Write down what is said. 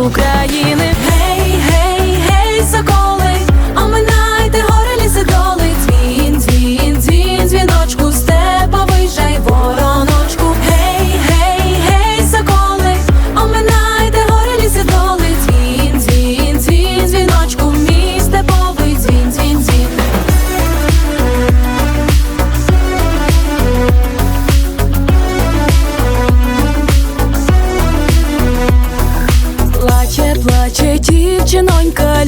України. Плаче, дівчинонька,